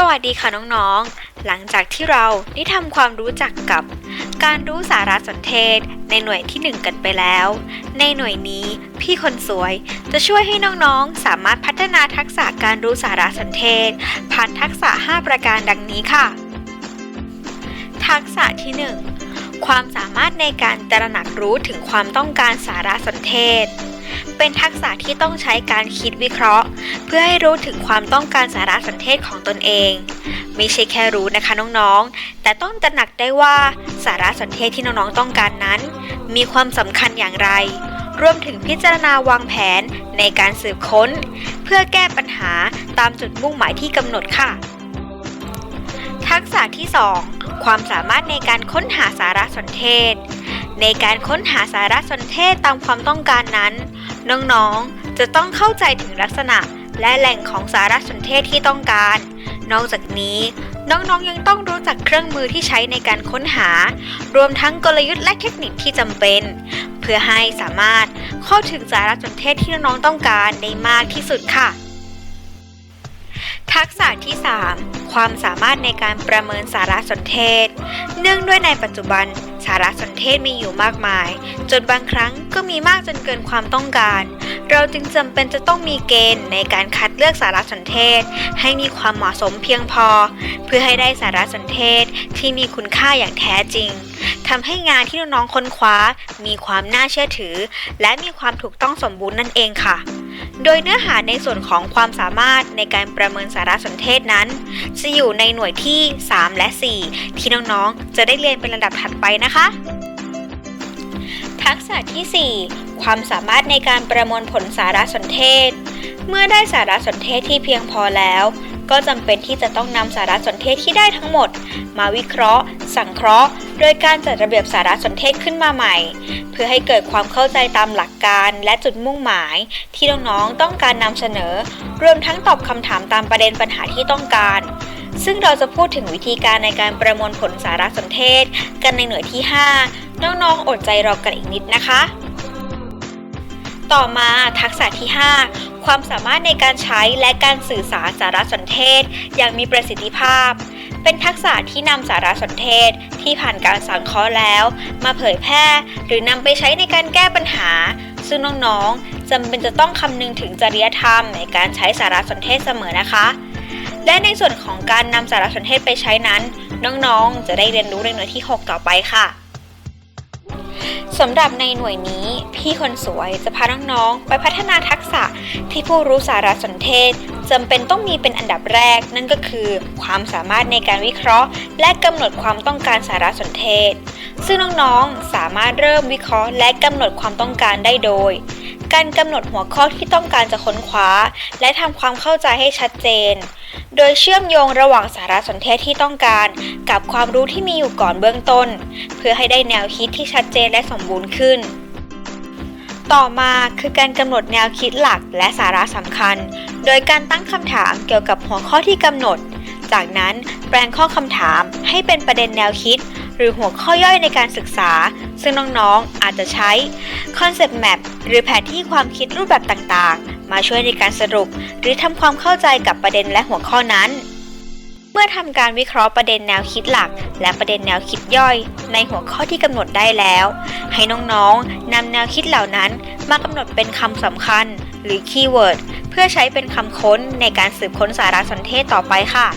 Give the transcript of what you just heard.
สวัสดีค่ะน้องๆ หลังจากที่เราได้ทำความรู้จักกับ การรู้สารสนเทศในหน่วยที่ 1 กันไปแล้ว ในหน่วยนี้พี่คนสวยจะช่วยให้น้องๆ สามารถพัฒนาทักษะการรู้สารสนเทศ ผ่านทักษะ 5 ประการดังนี้ค่ะ ทักษะที่ 1 ความสามารถในการตระหนักรู้ถึงความต้องการสารสนเทศ เป็นทักษะที่ต้องใช้การคิดวิเคราะห์ เพื่อให้รู้ถึงความต้องการสารสนเทศของตนเองไม่ใช่แค่รู้นะคะน้องๆ แต่ต้องตระหนักได้ว่าสารสนเทศที่น้องๆต้องการนั้น มีความสำคัญอย่างไร รวมถึงพิจารณาวางแผนในการสืบค้น เพื่อแก้ปัญหาตามจุดมุ่งหมายที่กำหนดค่ะ ทักษะที่ 2 ความสามารถในการค้นหาสารสนเทศ ในการค้นหาสารสนเทศตามความต้องการนั้น น้องๆ จะต้องเข้าใจถึงลักษณะและแหล่งของสารสนเทศที่ต้องการ นอกจากนี้น้องๆยังต้องรู้จักเครื่องมือที่ใช้ในการค้นหา รวมทั้งกลยุทธ์และเทคนิคที่จำเป็น เพื่อให้สามารถเข้าถึงสารสนเทศที่น้องๆต้องการได้มากที่สุดค่ะ ทักษะที่ 3 ความสามารถในการประเมินสารสนเทศ เนื่องด้วยในปัจจุบัน สารสนเทศมีอยู่มากมาย จนบางครั้งก็มีมากจนเกินความต้องการ เราจึงจำเป็นจะต้องมีเกณฑ์ในการคัดเลือกสารสนเทศ ให้มีความเหมาะสมเพียงพอ เพื่อให้ได้สารสนเทศที่มีคุณค่าอย่างแท้จริง ทำให้งานที่น้องๆค้นคว้า มีความน่าเชื่อถือ และมีความถูกต้องสมบูรณ์นั่นเองค่ะ โดยเนื้อหาในส่วนของความสามารถในการประเมินสารสนเทศนั้น จะอยู่ในหน่วยที่ 3 และ 4 ที่น้องๆ จะได้เรียนเป็นลำดับถัดไปนะคะ ทักษะที่ 4 ความสามารถในการประมวลผลสารสนเทศ เมื่อได้สารสนเทศที่เพียงพอแล้ว ก็จำเป็นที่จะต้องนำสารสนเทศที่ได้ทั้งหมด มาวิเคราะห์ สังเคราะห์ โดยการจัดระเบียบสารสนเทศขึ้นมาใหม่ เพื่อให้เกิดความเข้าใจตามหลักการและจุดมุ่งหมาย ที่น้องๆต้องการนำเสนอ รวมทั้งตอบคำถามตามประเด็นปัญหาที่ต้องการ ซึ่งเราจะพูดถึงวิธีการในการประมวลผลสารสนเทศ กันในหน่วยที่ 5 น้องๆอดใจรอกันอีกนิดนะคะ ต่อมาทักษะที่ 5 ความสามารถในการใช้และการสื่อสารสารสนเทศ อย่างมีประสิทธิภาพ เป็นทักษะที่นำสารสนเทศที่ผ่านการสังเคราะห์แล้ว มาเผยแพร่ หรือนำไปใช้ในการแก้ปัญหา ซึ่งน้องๆจำเป็นจะต้องคำนึงถึงจริยธรรมในการใช้สารสนเทศเสมอนะคะ และในส่วนของการนำสารสนเทศไปใช้นั้น น้องๆ จะได้เรียนรู้ในหน่วยที่ 6 ต่อไปค่ะ สำหรับในหน่วยนี้ พี่คนสวยจะพาน้องๆไปพัฒนาทักษะที่ผู้รู้สารสนเทศจำเป็นต้องมีเป็นอันดับแรก นั่นก็คือ ความสามารถในการวิเคราะห์ และกำหนดความต้องการสารสนเทศ ซึ่งน้องๆสามารถเริ่มวิเคราะห์ และกำหนดความต้องการได้โดย การกำหนดหัวข้อที่ต้องการจะค้นคว้า และทำความเข้าใจให้ชัดเจน โดยเชื่อมโยงระหว่างสารสนเทศที่ต้องการ กับความรู้ที่มีอยู่ก่อนเบื้องต้น เพื่อให้ได้แนวคิดที่ชัดเจนและสมบูรณ์ขึ้น ต่อมาคือการกำหนดแนวคิดหลักและสาระสำคัญ โดยการตั้งคำถามเกี่ยวกับหัวข้อที่กำหนด จากนั้นแปลงข้อคำถามให้เป็นประเด็นแนวคิด หรือหัวข้อย่อยในการศึกษา ซึ่งน้องๆอาจจะใช้ Concept Map หรือแผนที่ความคิดรูปแบบต่างๆ มาช่วยในการสรุป หรือทำความเข้าใจกับประเด็นและหัวข้อนั้น เมื่อทำการวิเคราะห์ประเด็นแนวคิดหลัก และประเด็นแนวคิดย่อย ในหัวข้อที่กำหนดได้แล้ว ให้น้องๆนำแนวคิดเหล่านั้นมากำหนดเป็นคำสำคัญ หรือคีย์เวิร์ดเพื่อใช้เป็นคำค้นในการสืบค้นสารสนเทศต่อไปค่ะ